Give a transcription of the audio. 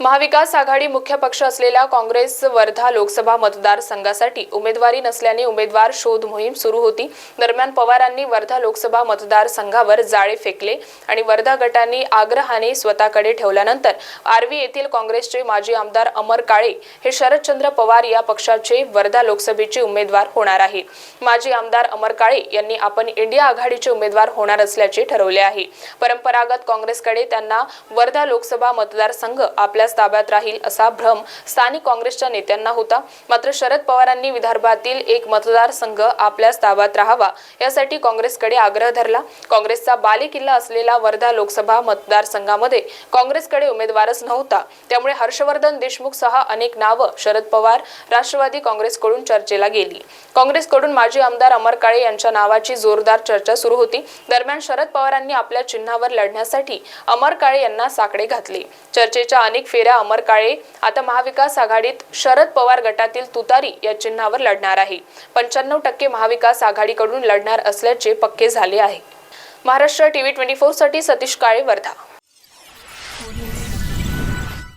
महाविकास आघाडी मुख्य पक्ष असलेल्या काँग्रेस वर्धा लोकसभा मतदारसंघासाठी उमेदवारी नसल्याने उमेदवार शोध मोहीम सुरू होती. दरम्यान पवारांनी वर्धा लोकसभा मतदारसंघावर जाळे फेकले आणि वर्धा गटांनी आग्रहाने स्वतःकडे ठेवल्यानंतर आर्वी येथील काँग्रेसचे माजी आमदार अमर काळे हे शरदचंद्र पवार या पक्षाचे वर्धा लोकसभेचे उमेदवार होणार आहेत माजी आमदार अमर काळे यांनी आपण इंडिया आघाडीचे उमेदवार होणार असल्याचे ठरवले आहे. परंपरागत काँग्रेसकडे त्यांना वर्धा लोकसभा मतदारसंघ आपल्या आपल्याच ताब्यात राहील असा भ्रम स्थानिक काँग्रेसच्या नेत्यांना होता. मात्र शरद पवारांनी विदर्भातील एक मतदारसंघ आपल्याच ताब्यात राहावा यासाठी काँग्रेसकडे आग्रह धरला. काँग्रेसचा बालेकिल्ला असलेला वर्धा लोकसभा मतदारसंघामध्ये काँग्रेसकडे उमेदवारच नव्हता. त्यामुळे हर्षवर्धन देशमुख सह अनेक नावं शरद पवार राष्ट्रवादी काँग्रेसकडून चर्चेला गेली. काँग्रेसकडून माजी आमदार अमर काळे यांच्या नावाची जोरदार चर्चा सुरू होती. दरम्यान शरद पवारांनी आपल्या चिन्हावर लढण्यासाठी अमर काळे यांना साकडे घातले. चर्चेच्या अनेक फेऱ्या अमर काळे आता महाविकास आघाडीत शरद पवार गटातील तुतारी या चिन्हावर लढणार आहे. पंच्याण्णव टक्के महाविकास आघाडीकडून लढणार असल्याचे पक्के झाले आहे. महाराष्ट्र टीव्ही ट्वेंटी फोरसाठी सतीश काळे वर्धा